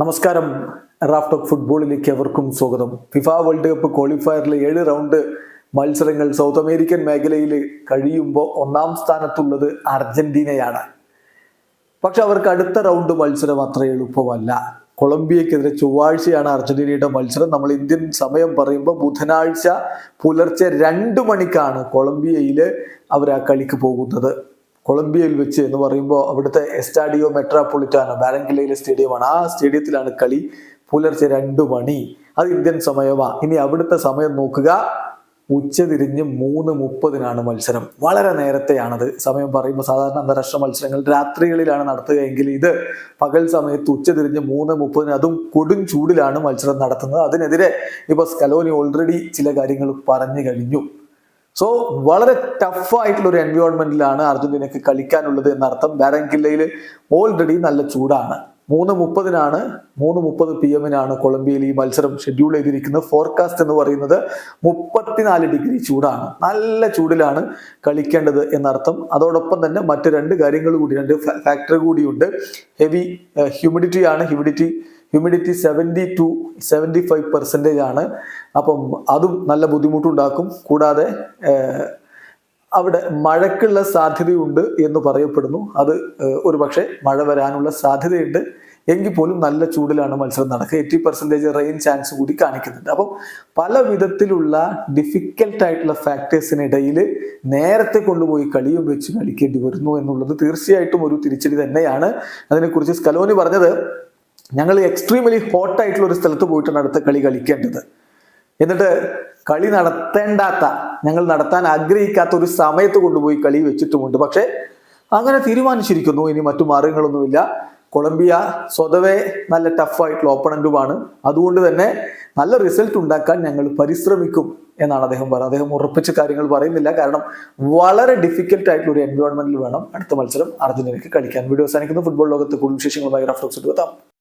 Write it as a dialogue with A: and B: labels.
A: നമസ്കാരം. Raf talk ഫുട്ബോളിലേക്ക് എവർക്കും സ്വാഗതം. ഫിഫ വേൾഡ് കപ്പ് ക്വാളിഫയറിലെ ഏഴ് റൗണ്ട് മത്സരങ്ങൾ സൗത്ത് അമേരിക്കൻ മേഖലയിൽ കഴിയുമ്പോൾ ഒന്നാം സ്ഥാനത്തുള്ളത് അർജന്റീനയാണ്. പക്ഷെ അവർക്ക് അടുത്ത റൗണ്ട് മത്സരം അത്ര എളുപ്പമല്ല. കൊളംബിയക്കെതിരെ ചൊവ്വാഴ്ചയാണ് അർജന്റീനയുടെ മത്സരം. നമ്മൾ ഇന്ത്യൻ സമയം പറയുമ്പോൾ ബുധനാഴ്ച പുലർച്ചെ രണ്ട് മണിക്കാണ് കൊളംബിയയിൽ അവർ ആ കളിക്ക് പോകുന്നത്. കൊളംബിയയിൽ വെച്ച് എന്ന് പറയുമ്പോൾ അവിടുത്തെ എസ്റ്റാഡിയോ മെട്രോപൊളിറ്റാനോ ബാരങ്കിലയിലെ സ്റ്റേഡിയമാണ് ആ സ്റ്റേഡിയത്തിലാണ് കളി പുലർച്ചെ രണ്ടു മണി. അത് ഇന്ത്യൻ സമയമാണ് ഇനി അവിടുത്തെ സമയം നോക്കുക. ഉച്ചതിരിഞ്ഞ് മൂന്ന് മുപ്പതിനാണ് മത്സരം. വളരെ നേരത്തെയാണത്. സമയം പറയുമ്പോൾ സാധാരണ അന്താരാഷ്ട്ര മത്സരങ്ങൾ രാത്രികളിലാണ് നടത്തുക എങ്കിൽ ഇത് പകൽ സമയത്ത് ഉച്ചതിരിഞ്ഞ് മൂന്ന് മുപ്പതിന് അതും കൊടും ചൂടിലാണ് മത്സരം നടത്തുന്നത്. അതിനെതിരെ ഇപ്പോൾ സ്കലോനി ഓൾറെഡി ചില കാര്യങ്ങൾ പറഞ്ഞു കഴിഞ്ഞു. സോ വളരെ ടഫായിട്ടുള്ള ഒരു എൻവയോൺമെന്റിലാണ് അർജന്റീനക്ക് കളിക്കാനുള്ളത് എന്നർത്ഥം. ബാരങ്കില്ലയിൽ ഓൾറെഡി നല്ല ചൂടാണ്. മൂന്ന് മുപ്പതിനാണ് മൂന്ന് മുപ്പത് പി എമ്മിനാണ് കൊളംബിയയിൽ ഈ മത്സരം ഷെഡ്യൂൾ ചെയ്തിരിക്കുന്നത്. ഫോർകാസ്റ്റ് എന്ന് പറയുന്നത് മുപ്പത്തിനാല് ഡിഗ്രി ചൂടാണ്. നല്ല ചൂടിലാണ് കളിക്കേണ്ടത് എന്നർത്ഥം. അതോടൊപ്പം തന്നെ മറ്റ് രണ്ട് കാര്യങ്ങൾ കൂടി രണ്ട് ഫാക്ടർ കൂടിയുണ്ട് ഹെവി ഹ്യൂമിഡിറ്റി ആണ്. Humidity humidity seventy two seventy five percentage ആണ്. അപ്പം അതും നല്ല ബുദ്ധിമുട്ടുണ്ടാക്കും. കൂടാതെ അവിടെ മഴക്കുള്ള സാധ്യതയുണ്ട് എന്ന് പറയപ്പെടുന്നു. അത് ഒരു പക്ഷേ മഴ വരാനുള്ള സാധ്യതയുണ്ട്. എങ്കിൽ പോലും നല്ല ചൂടിലാണ് മത്സരം നടക്കുക. എയ്റ്റി പെർസെന്റേജ് റെയിൻ ചാൻസ് കൂടി കാണിക്കുന്നുണ്ട്. അപ്പം പല വിധത്തിലുള്ള ഡിഫിക്കൽട്ട് ആയിട്ടുള്ള ഫാക്ടേഴ്സിനിടയിൽ നേരത്തെ കൊണ്ടുപോയി കളിയും വെച്ച് കളിക്കേണ്ടി വരുന്നു എന്നുള്ളത് തീർച്ചയായിട്ടും ഒരു തിരിച്ചടി തന്നെയാണ്. അതിനെക്കുറിച്ച് സ്കലോനി പറഞ്ഞത് ഞങ്ങൾ എക്സ്ട്രീമലി ഹോട്ടായിട്ടുള്ള ഒരു സ്ഥലത്ത് പോയിട്ടാണ് അടുത്ത കളി കളിക്കേണ്ടത്. എന്നിട്ട് കളി നടത്തേണ്ടാത്ത ഞങ്ങൾ നടത്താൻ ആഗ്രഹിക്കാത്ത ഒരു സമയത്ത് കൊണ്ടുപോയി കളി വെച്ചിട്ടുമുണ്ട്. പക്ഷേ അങ്ങനെ തീരുമാനിച്ചിരിക്കുന്നു. ഇനി മറ്റു മാർഗങ്ങളൊന്നുമില്ല. കൊളംബിയ സ്വതവേ നല്ല ടഫായിട്ടുള്ള ഓപ്പണന്റുമാണ് അതുകൊണ്ട് തന്നെ നല്ല റിസൾട്ട് ഉണ്ടാക്കാൻ ഞങ്ങൾ പരിശ്രമിക്കും എന്നാണ് അദ്ദേഹം പറയുന്നത് അദ്ദേഹം ഉറപ്പിച്ച കാര്യങ്ങൾ പറയുന്നില്ല. കാരണം വളരെ ഡിഫിക്കൽട്ട് ആയിട്ടുള്ള ഒരു എൻവയോൺമെന്റിൽ വേണം അടുത്ത മത്സരം അർജന്റീനയ്ക്ക് കളിക്കാൻ. വീഡിയോ അവസാനിക്കുന്ന. ഫുട്ബോൾ ലോകത്ത് കൂടുതൽ വിശേഷങ്ങളുമായി റഫ്ലോക്സ് എത്താം.